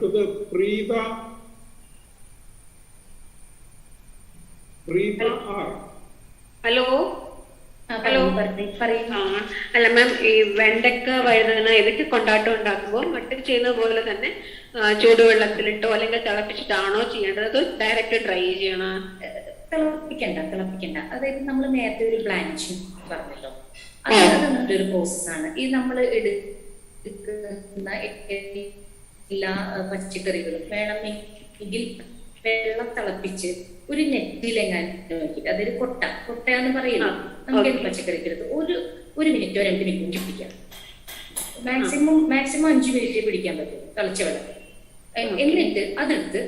അടുത്തത് Preetha Preetha R. Hello. Hello. അല്ല ma'am ഈ വെണ്ടക്ക വഴുതന ഇതൊക്കെ കൊണ്ടാട്ടം ഉണ്ടാക്കുമ്പോൾ മട്ടൻ ചെയ്യുന്ന പോലെ തന്നെ ചൂടുവെള്ളത്തിലിട്ടോ അല്ലെങ്കിൽ തിളപ്പിച്ചിട്ടാണോ ചെയ്യേണ്ടത്? അതോ ഡയറക്റ്റ് ഡ്രൈ ചെയ്യണ? തിളപ്പിക്കണ്ട തിളപ്പിക്കണ്ട. അതായത് നമ്മൾ നേരത്തെ ഒരു ബ്ലാഞ്ച് പറഞ്ഞല്ലോ. അത് അത് നല്ലൊരു പ്രോസസ്സാണ് ഈ നമ്മൾ എടുക്കുന്ന എല്ലാ പച്ചക്കറികളും വേണമെങ്കിൽ വെള്ളം തിളപ്പിച്ച് ഒരു നെറ്റിലെങ്ങാൻ നോക്കിയിട്ട് അതൊരു കൊട്ട കൊട്ട എന്ന് പറയുന്നു ആ, നമുക്ക്. പച്ചക്കറിക്ക് എടുത്ത് ഒരു ഒരു മിനിറ്റോ രണ്ട് മിനിറ്റോ പിടിക്കാം മാക്സിമം മാക്സിമം അഞ്ച് മിനിറ്റ് പിടിക്കാൻ പറ്റും തിളച്ച വെള്ളം. എന്നിട്ട് അതെടുത്ത്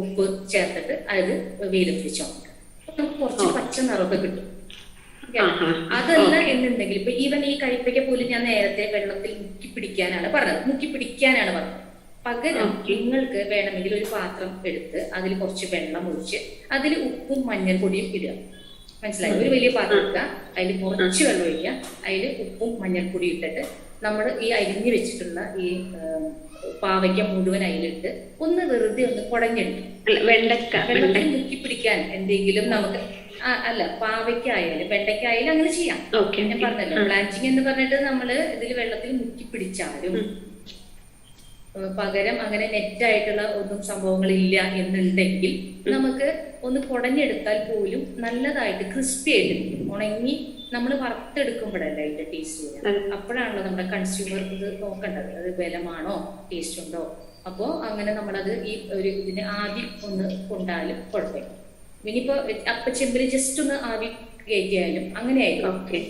ഉപ്പ് ചേർത്തിട്ട് അത് വെയിലത്ത് വെച്ചോ നമുക്ക് കുറച്ച് പച്ച നിറമൊക്കെ കിട്ടും. അതല്ല. എന്നുണ്ടെങ്കിൽ ഇപ്പൊ ഈവൻ ഈ കഴിപ്പയ്ക്ക പോലും ഞാൻ നേരത്തെ വെള്ളത്തിൽ മുക്കി പിടിക്കാനാണ് പറഞ്ഞത്. മുക്കി പിടിക്കാനാണ് പറഞ്ഞത്. പകരം നിങ്ങൾക്ക് വേണമെങ്കിൽ ഒരു പാത്രം എടുത്ത് അതിൽ കുറച്ച് വെള്ളം ഒഴിച്ച് അതിൽ ഉപ്പും മഞ്ഞൾപ്പൊടിയും ഇടുക. മനസ്സിലായി? ഒരു വലിയ പാത്രം എടുക്കുക. അതിൽ കുറച്ച് വെള്ളം ഒഴിക്കുക. അതിൽ ഉപ്പും മഞ്ഞൾപ്പൊടി ഇട്ടിട്ട് നമ്മൾ ഈ അരിഞ്ഞു വെച്ചിട്ടുള്ള ഈ പാവയ്ക്ക മുഴുവൻ അതിലിട്ട് ഒന്ന് വെറുതെ ഒന്ന് കുടഞ്ഞെടുക്കും വെണ്ടക്ക വെള്ളത്തിൽ മുക്കി പിടിക്കാൻ എന്തെങ്കിലും നമുക്ക് അല്ല പാവയ്ക്ക ആയാലും വെണ്ടയ്ക്ക ആയാലും അങ്ങനെ ചെയ്യാം. ഞാൻ പറഞ്ഞല്ലോ ബ്ലാഞ്ചിങ് എന്ന് പറഞ്ഞിട്ട് നമ്മൾ ഇതിൽ വെള്ളത്തിൽ മുക്കി പിടിച്ചാലും പകരം അങ്ങനെ നെറ്റ് ആയിട്ടുള്ള ഒന്നും സംഭവങ്ങളില്ല എന്നുണ്ടെങ്കിൽ നമുക്ക് ഒന്ന് കുടഞ്ഞെടുത്താൽ പോലും നല്ലതായിട്ട് ക്രിസ്പി ആയിട്ട്. ഉണങ്ങി നമ്മൾ വറുത്തെടുക്കുമ്പോഴല്ലേ അതിന്റെ ടേസ്റ്റ് വരിക അപ്പോഴാണല്ലോ നമ്മുടെ കൺസ്യൂമർ ഇത് നോക്കേണ്ടത്. അത് ബലമാണോ ടേസ്റ്റ് ഉണ്ടോ? അപ്പോ അങ്ങനെ നമ്മളത് ഈ ഒരു ഇതിന് ആവി ഒന്ന് കൊണ്ടാലും കുഴപ്പമില്ല. ഇനിയിപ്പോ അപ്പച്ചെമ്പിൽ ജസ്റ്റ് ഒന്ന് ആവി കയറ്റിയാലും അങ്ങനെയായിരിക്കും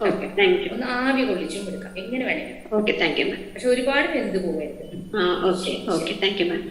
ഓക്കെ താങ്ക് യു ഒന്ന് ആവി കൊള്ളിച്ചും എടുക്കാം. എങ്ങനെ വേണമെങ്കിലും ഓക്കെ താങ്ക് യു മാം പക്ഷെ ഒരുപാട് വെന്ത് പോകരുത് ആ okay okay thank you ma'am